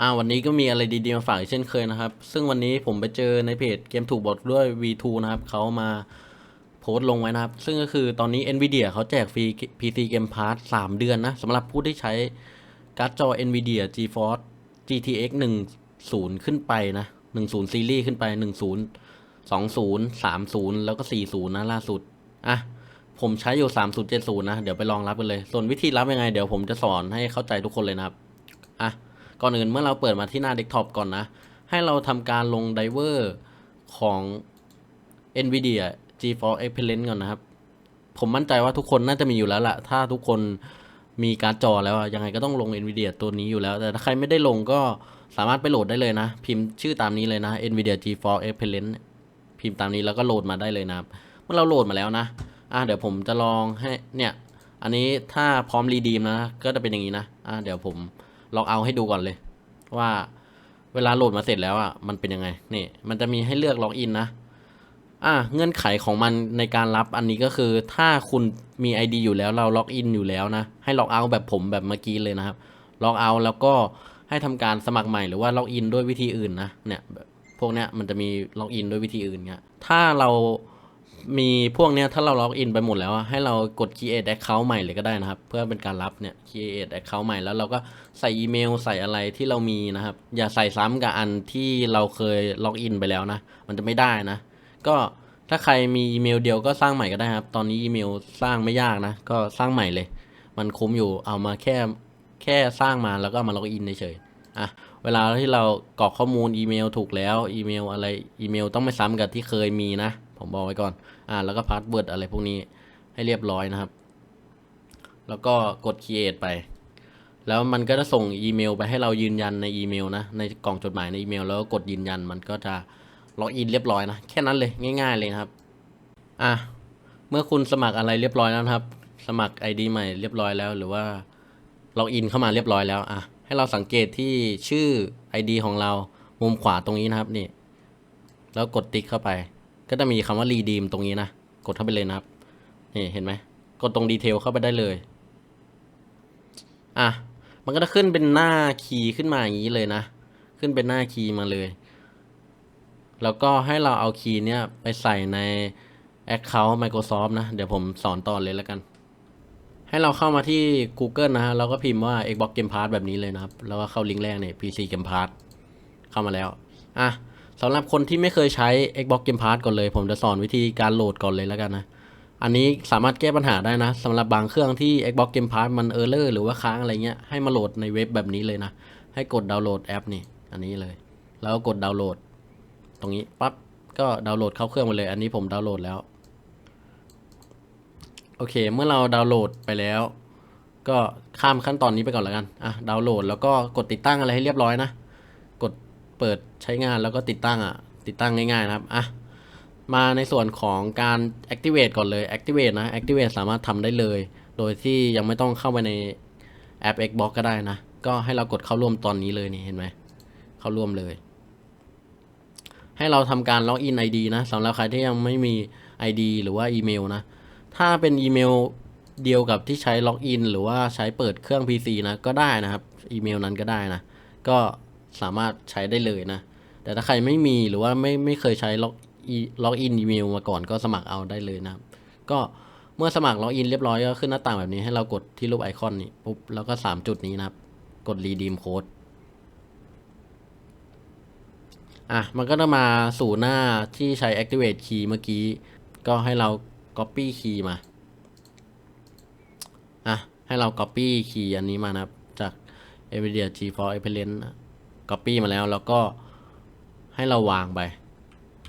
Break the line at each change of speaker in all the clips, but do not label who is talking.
อ่าวันนี้ก็มีอะไรดีๆมาฝากอีกเช่นเคยนะครับ ซึ่งวันนี้ผมไปเจอในเพจเกมถูกบอกด้วย V2 นะครับเขามาโพสต์ลงไว้นะครับ ซึ่งก็คือตอนนี้ Nvidia เขาแจกฟรี PC Game Pass 3 เดือนนะสำหรับผู้ที่ใช้การ์ดจอ Nvidia GeForce GTX 10 ขึ้นไปนะ 10 ซีรีส์ขึ้นไป 10 20 30 แล้วก็ 40 นะล่าสุด อะ ผมใช้อยู่ 3070 นะ เดี๋ยวไปลองรับกันเลย ส่วนวิธีรับยังไง เดี๋ยวผมจะสอนให้เข้าใจทุกคนเลยนะครับ อะ ก่อนอื่นเมื่อเราเปิดมาที่หน้าเดสก์ท็อปก่อนนะ ให้เราทำการลงไดเวอร์ของ NVIDIA GeForce Experience ก่อนนะครับ ผมมั่นใจว่าทุกคนน่าจะมีอยู่แล้วล่ะ ถ้าทุกคนมีการ์ดจอแล้วอะยังไงก็ต้องลง NVIDIA ตัวนี้อยู่แล้ว แต่ถ้าใครไม่ได้ลงก็สามารถไปโหลดได้เลยนะ พิมพ์ชื่อตามนี้เลยนะ NVIDIA GeForce Experience พิมพ์ตามนี้แล้วก็โหลดมาได้เลยนะครับ เมื่อเราโหลดมาแล้วนะ อะเดี๋ยวผมจะลองให้เนี่ย อันนี้ถ้าพร้อมรีดีมนะ ก็จะเป็นอย่างนี้นะ อะเดี๋ยวผม ลองเอาให้ดูก่อนเลย ว่าเวลาโหลดมาเสร็จแล้วอะมันเป็นยังไงนี่มันจะมีให้เลือกล็อกอินนะอะเงื่อนไขของมันในการรับอันนี้ก็คือถ้าคุณมี ID อยู่แล้วเราล็อกอินอยู่แล้วนะ ให้ล็อกเอาแบบผมแบบเมื่อกี้เลยนะครับล็อกเอาแล้วก็ให้ทำการสมัครใหม่หรือว่าล็อกอินด้วยวิธีอื่นนะเนี่ยพวกเนี้ยมันจะมีล็อกอินด้วยวิธีอื่นเงี้ยถ้าเรา มีพวกเนี้ยถ้าเราล็อกอินไปหมดแล้วให้เรากด create account ใหม่เลยก็ได้นะครับ เพื่อเป็นการรับเนี่ย create account ใหม่แล้วเราก็ใส่อีเมลใส่อะไรที่เรามีนะครับ อย่าใส่ซ้ำกับอันที่เราเคยล็อกอินไปแล้วนะ มันจะไม่ได้นะ ก็ถ้าใครมีอีเมลเดียวก็สร้างใหม่ก็ได้ครับ ตอนนี้อีเมลสร้างไม่ยากนะ ก็สร้างใหม่เลย มันคุ้มอยู่เอามาแค่แค่สร้างมาแล้วก็มาล็อกอินเฉยๆอะเวลาที่เรากรอกข้อมูลอีเมลถูกแล้ว อีเมลอะไรอีเมลต้องไม่ซ้ำกับที่เคยมีนะ ผมบอกไว้ก่อน อ่า แล้วก็พาสเวิร์ดอะไรพวกนี้ให้เรียบร้อยนะครับ แล้วก็กด create ไป แล้วมันก็จะส่งอีเมลไปให้เรายืนยันในอีเมลนะ ในกล่องจดหมายในอีเมล แล้วก็กดยืนยันมันก็จะล็อกอินเรียบร้อยนะ แค่นั้นเลยง่าย ๆเลยนะครับ อะ เมื่อคุณสมัครอะไรเรียบร้อยแล้วครับ สมัคร ID ใหม่เรียบร้อยแล้ว หรือว่าล็อกอินเข้ามาเรียบร้อยแล้ว อะ ให้เราสังเกตที่ชื่อ ID ของเรา มุมขวาตรงนี้นะครับนี่ แล้วกดติ๊กเข้าไป ก็จะมีคำว่า redeem ตรงนี้นะ กดเข้าไปเลยนะครับ นี่เห็นไหม กดตรงดีเทลเข้าไปได้เลย อะ มันก็จะขึ้นเป็นหน้าคีย์ขึ้นมาอย่างนี้เลยนะ ขึ้นเป็นหน้าคีย์มาเลย แล้วก็ให้เราเอาคีย์เนี้ยไปใส่ใน Account Microsoft นะ เดี๋ยวผมสอนต่อเลยแล้วกัน ให้เราเข้ามาที่ Google นะฮะ เราก็พิมพ์ว่า Xbox Game Pass แบบนี้เลยนะครับ แล้วก็เข้าลิงก์แรกเนี่ย PC Game Pass เข้ามาแล้ว อะ สำหรับคนที่ไม่เคยใช้ Xbox Game Pass ก่อนเลย ผมจะสอนวิธีการโหลดก่อนเลยแล้วกันนะ อันนี้สามารถแก้ปัญหาได้นะสำหรับบางเครื่องที่ Xbox Game Pass มันเออร์เลอร์หรือว่าค้างอะไรเงี้ยให้มาโหลดในเว็บแบบนี้เลยนะ ให้กดดาวน์โหลดแอปนี่ อันนี้เลย แล้วก็กดดาวน์โหลด ตรงนี้ปั๊บก็ดาวน์โหลดเข้าเครื่องมาเลย อันนี้ผมดาวน์โหลดแล้วโอเค เมื่อเราดาวน์โหลดไปแล้ว ก็ข้ามขั้นตอนนี้ไปก่อนแล้วกันอะดาวน์โหลดแล้วก็กดติดตั้งอะไรให้เรียบร้อยนะ ปิดใช้งานแล้วก็ติดตั้งอะ ติดตั้งง่ายๆนะครับอะมาในส่วนของการ activate ก่อนเลย activate นะ activate สามารถทำได้เลย โดยที่ยังไม่ต้องเข้าไปในแอป Xbox ก็ได้นะ ก็ให้เรากดเข้าร่วมตอนนี้เลยนี่เห็นไหม เข้าร่วมเลย ให้เราทำการล็อกอิน ID นะสำหรับใครที่ยังไม่มี ID หรือว่าอีเมลนะ ถ้าเป็นอีเมลเดียวกับที่ใช้ล็อกอินหรือว่าใช้เปิดเครื่อง PC นะก็ได้นะครับ อีเมลนั้นก็ได้นะ ก็ สามารถใช้ได้เลยนะ แต่ถ้าใครไม่มีหรือว่าไม่ไม่เคยใช้ล็อกอีล็อกอินอีเมลมาก่อนก็สมัครเอาได้เลยนะครับ ก็เมื่อสมัครล็อกอินเรียบร้อยก็ขึ้นหน้าต่างแบบนี้ให้เรากดที่รูปไอคอนนี้ปุ๊บแล้วก็ 3 จุดนี้นะครับ กด redeem code อะมันก็จะมาสู่หน้าที่ใช้ activate key เมื่อกี้ ก็ให้เรา copy key มา อะ ให้เรา copy key อันนี้มานะครับ จาก NVIDIA GeForce Experience copy มาแล้วแล้วก็ให้เราวางไป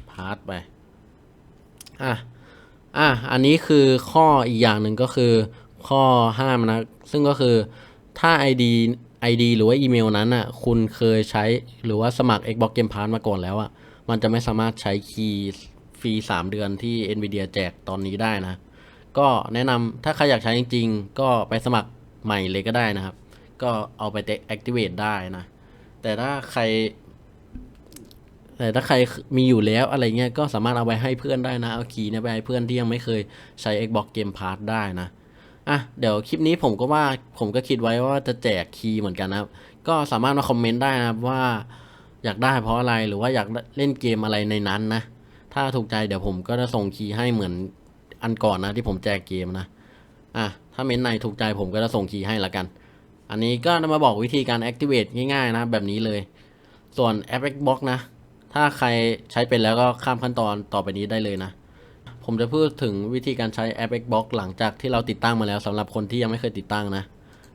พาสไป อะ อะ อันนี้คือข้ออีกอย่างหนึ่งก็คือข้อห้ามนะ ซึ่งก็คือถ้า ID ID หรือว่าอีเมลนั้นอะ คุณเคยใช้หรือว่าสมัคร Xbox Game Pass มาก่อนแล้วอะ มันจะไม่สามารถใช้คีย์ฟรี 3 เดือนที่ Nvidia แจกตอนนี้ได้นะ ก็แนะนำถ้าใครอยากใช้จริง ๆ ก็ไปสมัครใหม่เลยก็ได้นะครับ ก็เอาไป activate ได้นะ แต่ถ้าใคร แต่ถ้าใครมีอยู่แล้วอะไรเงี้ยก็สามารถเอาไปให้เพื่อนได้นะ เอาคีย์เนี่ยไปให้เพื่อนที่ยังไม่เคยใช้ Xbox Game Pass ได้นะอะเดี๋ยวคลิปนี้ผมก็ว่าผมก็คิดไว้ว่าจะแจกคีย์เหมือนกันนะครับ ก็สามารถมาคอมเมนต์ได้นะครับว่าอยากได้เพราะอะไรหรือว่าอยากเล่นเกมอะไรในนั้นนะ ถ้าถูกใจเดี๋ยวผมก็จะส่งคีย์ให้เหมือนอันก่อนนะที่ผมแจกเกมนะ อะถ้าเม้นในถูกใจผมก็จะส่งคีย์ให้ละกัน อันนี้ก็มาบอกวิธีการ activate ง่ายๆนะ แบบนี้เลย ส่วนแอป Xbox นะ ถ้าใครใช้เป็นแล้วก็ข้ามขั้นตอนต่อไปนี้ได้เลยนะ ผมจะพูดถึงวิธีการใช้แอป Xbox หลังจากที่เราติดตั้งมาแล้วสำหรับคนที่ยังไม่เคยติดตั้งนะ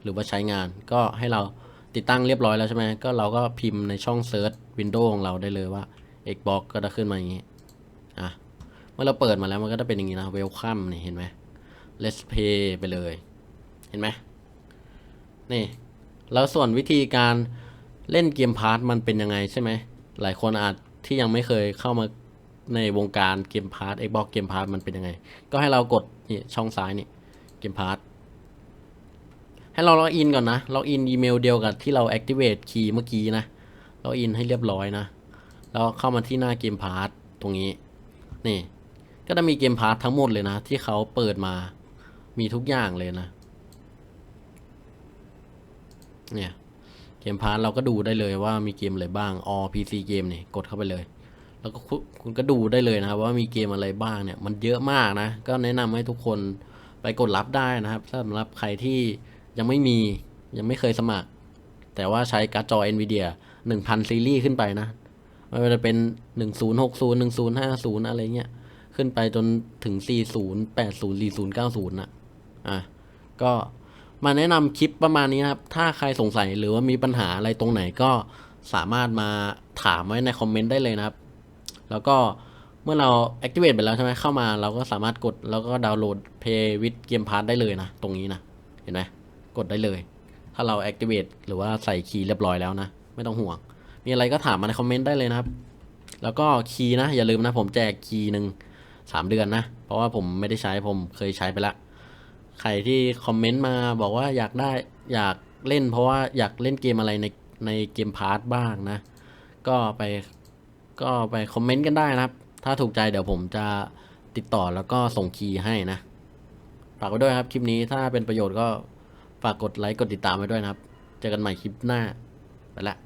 หรือว่าใช้งานก็ให้เราติดตั้งเรียบร้อยแล้วใช่ไหมก็เราก็พิมพ์ในช่อง Search Windows ของเราได้เลยว่า Xbox ก็จะขึ้นมาอย่างนี้อะเมื่อเราเปิดมาแล้วมันก็จะเป็นอย่างนี้นะ Welcome นี่เห็นไหม Let's Play ไปเลย เห็นไหม นี่ แล้วส่วนวิธีการเล่นเกมพาร์ทมันเป็นยังไงใช่ไหม หลายคนอาจที่ยังไม่เคยเข้ามาในวงการเกมพาร์ท Xbox เกมพาร์ทมันเป็นยังไง ก็ให้เรากดนี่ช่องซ้ายนี่เกมพาร์ทให้เราล็อกอินก่อนนะ ล็อกอินอีเมลเดียวกับที่เรา activate key เมื่อกี้นะ ล็อกอินให้เรียบร้อยนะ แล้วเข้ามาที่หน้าเกมพาร์ทตรงนี้ นี่ ก็จะมีเกมพาร์ททั้งหมดเลยนะ ที่เขาเปิดมา มีทุกอย่างเลยนะ เนี่ยเกมพาร์ทเราก็ดูได้เลยว่ามีเกมอะไรบ้าง all PC เกมเนี่ยกดเข้าไปเลย แล้วก็คุณก็ดูได้เลยนะครับว่ามีเกมอะไรบ้างเนี่ยมันเยอะมากนะ ก็แนะนำให้ทุกคนไปกดรับได้นะครับสำหรับใครที่ยังไม่มียังไม่เคยสมัคร แต่ว่าใช้การ์ดจอ Nvidia 1000 ซีรีส์ขึ้นไปนะไม่ว่าจะเป็น 1060 1050 อะไรเงี้ย ขึ้นไปจนถึง 40 80 40 90นะอะ ก็ มาแนะนำคลิปประมาณนี้นะครับ ถ้าใครสงสัยหรือว่ามีปัญหาอะไรตรงไหนก็สามารถมาถามไว้ในคอมเมนต์ได้เลยนะครับ แล้วก็เมื่อเรา activate ไปแล้วใช่ไหมเข้ามาเราก็สามารถกดแล้วก็ดาวน์โหลด Play with Game Pass ได้เลยนะ ตรงนี้นะ เห็นไหมกดได้เลย ถ้าเรา activate หรือว่าใส่คีย์เรียบร้อยแล้วนะ ไม่ต้องห่วง มีอะไรก็ถามมาในคอมเมนต์ได้เลยนะครับ แล้วก็คีย์นะ อย่าลืมนะ ผมแจกคีย์หนึ่งสามเดือนนะ เพราะว่าผมไม่ได้ใช้ผมเคยใช้ไปและ ใครที่คอมเมนต์มาบอกว่าอยากได้อยากเล่น เพราะว่าอยากเล่นเกมอะไรในในเกมพาร์ทบ้างนะ ก็ไปก็ไปคอมเมนต์กันได้นะครับ ถ้าถูกใจเดี๋ยวผมจะติดต่อแล้วก็ส่งคีย์ให้นะ ฝากไว้ด้วยครับคลิปนี้ถ้าเป็นประโยชน์ก็ฝากกดไลค์กดติดตามไว้ด้วยนะครับ เจอกันใหม่คลิปหน้า ไปละ